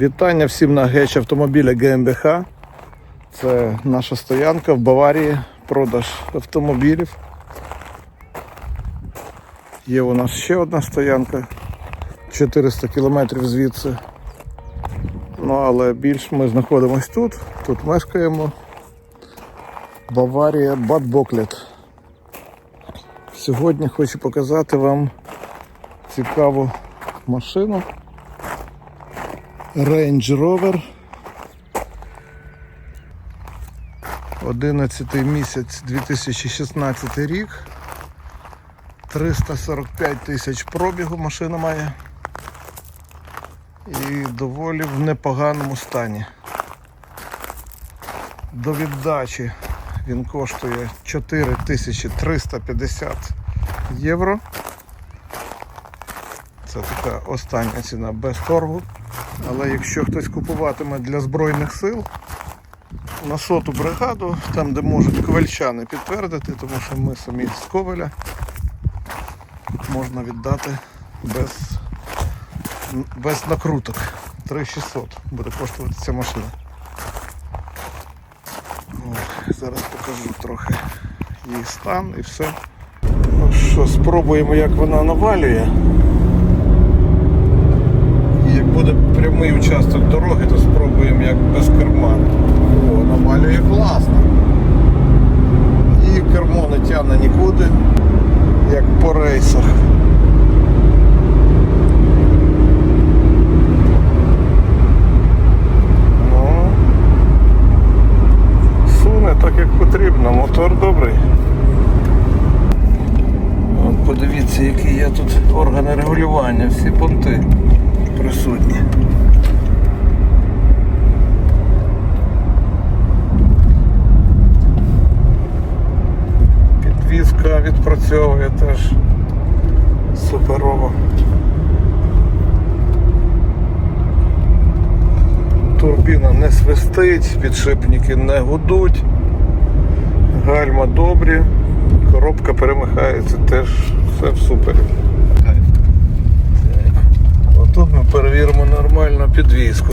Вітання всім на геч автомобіля ГМБХ. Це наша стоянка в Баварії, продаж автомобілів. Є у нас ще одна стоянка 400 кілометрів звідси. Ну, але більш ми знаходимося тут, тут мешкаємо. Баварія Бад Боклет. Сьогодні хочу показати вам цікаву машину. Range Rover. 11 місяць 2016 рік. 345 тисяч пробігу машина має. І доволі в непоганому стані. До віддачі він коштує 4350 євро. Це така остання ціна без торгу. Але якщо хтось купуватиме для Збройних сил на соту бригаду, там де можуть ковальчани підтвердити, тому що ми самі з Ковеля, можна віддати без, без накруток. 3600 буде коштувати ця машина. Зараз покажу трохи її стан і все. Ну що, спробуємо як вона навалює. Буде прямий участок дороги, то спробуємо як без керма. О, навалює класно. І кермо не тягне нікуди, як по рейсах. Ну, суне так як потрібно, мотор добрий. От подивіться, які є тут органи регулювання, всі понти присутні. Підвізка відпрацьовує теж суперово. Турбіна не свистить, підшипники не гудуть, гальма добрі, коробка перемикається, теж все в супері. Отут ми перевіримо нормально підвізку.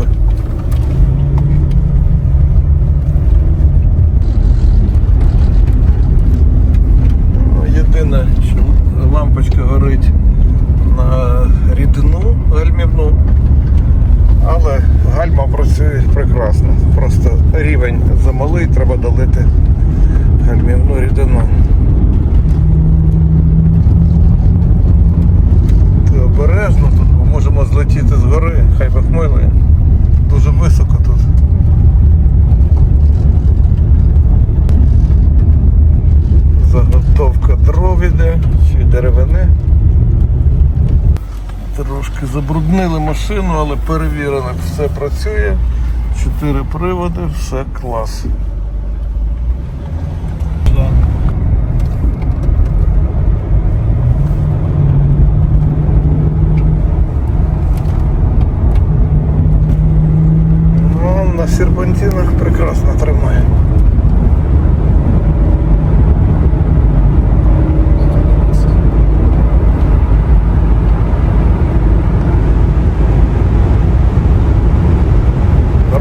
Машину, але перевірено, все працює. Чотири приводи, все клас. Ну, на серпантинах прекрасно тримає.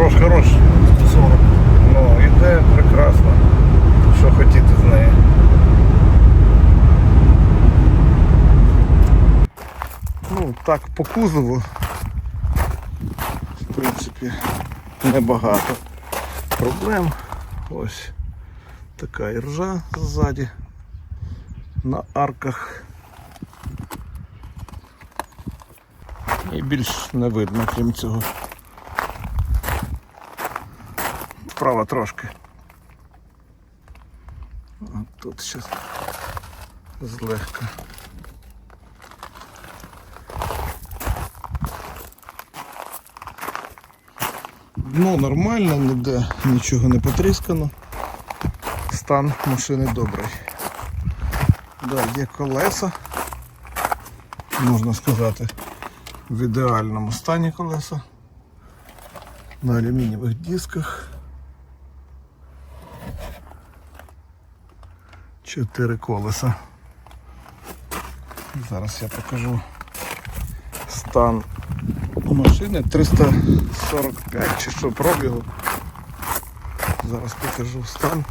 Хорош, хорош. 140. Ну, іде прекрасно. Що хотіти з неї. Ну, так, по кузову. В принципі, небагато проблем. Ось така іржа ззаді на арках. І більш не видно, крім цього. Вправо трошки. Тут ще злегка. Дно нормально, ніде нічого не потріскано. Стан машини добрий. Да, є колеса, можна сказати, в ідеальному стані колеса. На алюмінієвих дисках. Чотири колеса. Зараз я покажу стан машини 345 чи що пробігу. Зараз покажу стан.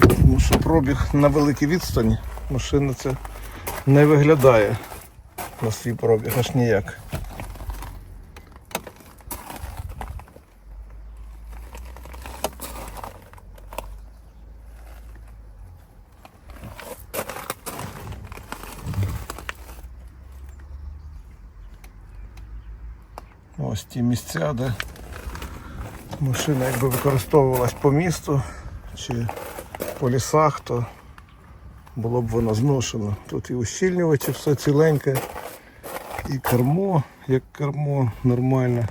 Тому що пробіг на великій відстані. Машина це не виглядає на свій пробіг аж ніяк. Ось ті місця, де машина якби використовувалась по місту чи по лісах, то було б воно зношено. Тут і ущільнювачі, все ціленьке, і кермо, як кермо нормальне.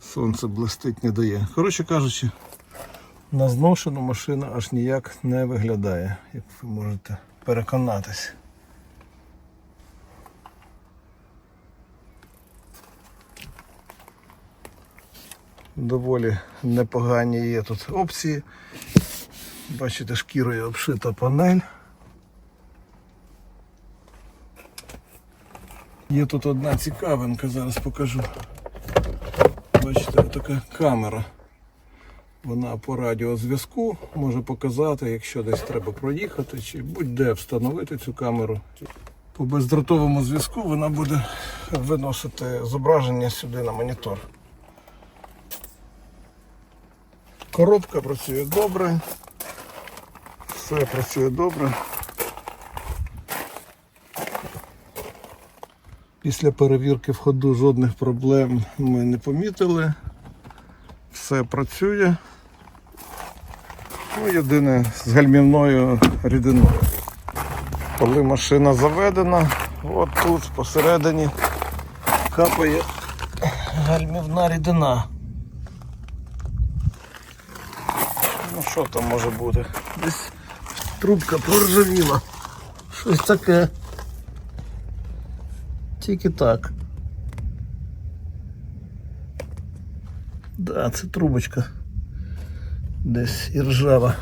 Сонце блистить не дає. Коротше кажучи, на зношену машина аж ніяк не виглядає, як ви можете переконатись. Доволі непогані є тут опції. Бачите, шкірою обшита панель. Є тут одна цікавинка, зараз покажу. Бачите, така камера. Вона по радіозв'язку може показати, якщо десь треба проїхати, чи будь-де встановити цю камеру. По бездротовому зв'язку вона буде виносити зображення сюди на монітор. Коробка працює добре. Все працює добре. Після перевірки в ходу жодних проблем ми не помітили. Все працює. Ну, єдине з гальмівною рідиною. Коли машина заведена, от тут посередині капає гальмівна рідина. що там може бути? Десь трубка проржавіла. Щось таке. Тільки так. Да, це трубочка. Десь і ржава.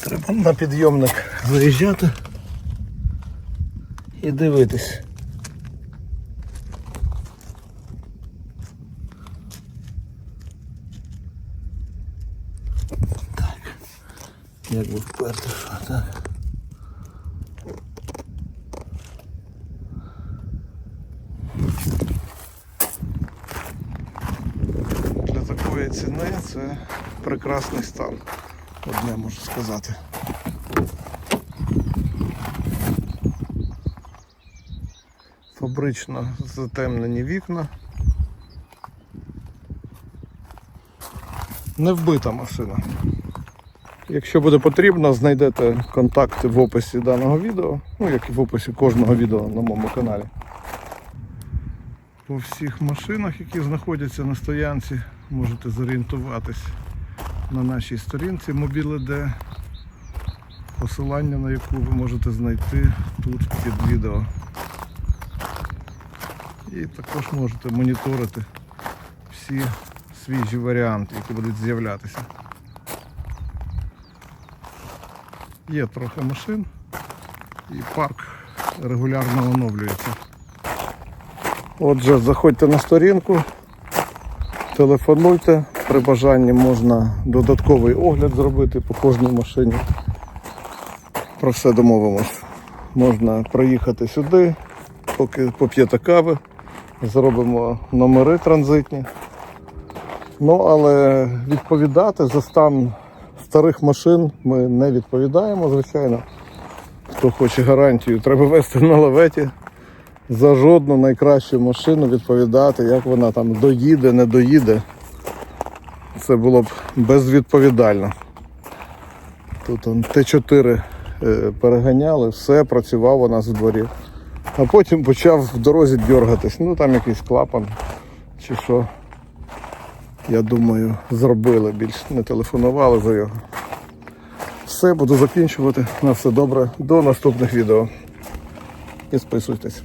Треба на підйомник заїжджати і дивитись. Як би вперти, що так. Для такої ціни це прекрасний стан. Одне можу сказати. Фабрично затемнені вікна. Не вбита машина. Якщо буде потрібно, знайдете контакти в описі даного відео, ну як і в описі кожного відео на моєму каналі. По всіх машинах, які знаходяться на стоянці, можете зорієнтуватись на нашій сторінці Mobile.d, посилання на яку ви можете знайти тут під відео. І також можете моніторити всі свіжі варіанти, які будуть з'являтися. Є трохи машин і парк регулярно оновлюється. Отже, заходьте на сторінку, телефонуйте, при бажанні можна додатковий огляд зробити по кожній машині. Про все домовимось. Можна приїхати сюди, поки поп'єте кави, зробимо номери транзитні. Ну, але відповідати за стан старих машин ми не відповідаємо, звичайно. Хто хоче гарантію, треба вести на лаветі. За жодну найкращу машину відповідати, як вона там доїде, не доїде. Це було б безвідповідально. Тут он Т4 е, переганяли, все, працював у нас в дворі. А потім почав в дорозі дергатись. Ну там якийсь клапан чи що. Я думаю, зробили більш не телефонували за його. Все, буду закінчувати. На все добре. До наступних відео. Підписуйтесь.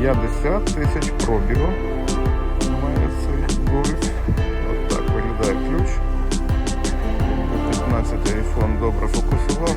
50 тисяч пробігу. Має цей Golf. От так виглядає ключ. 15 iPhone добре фокусував.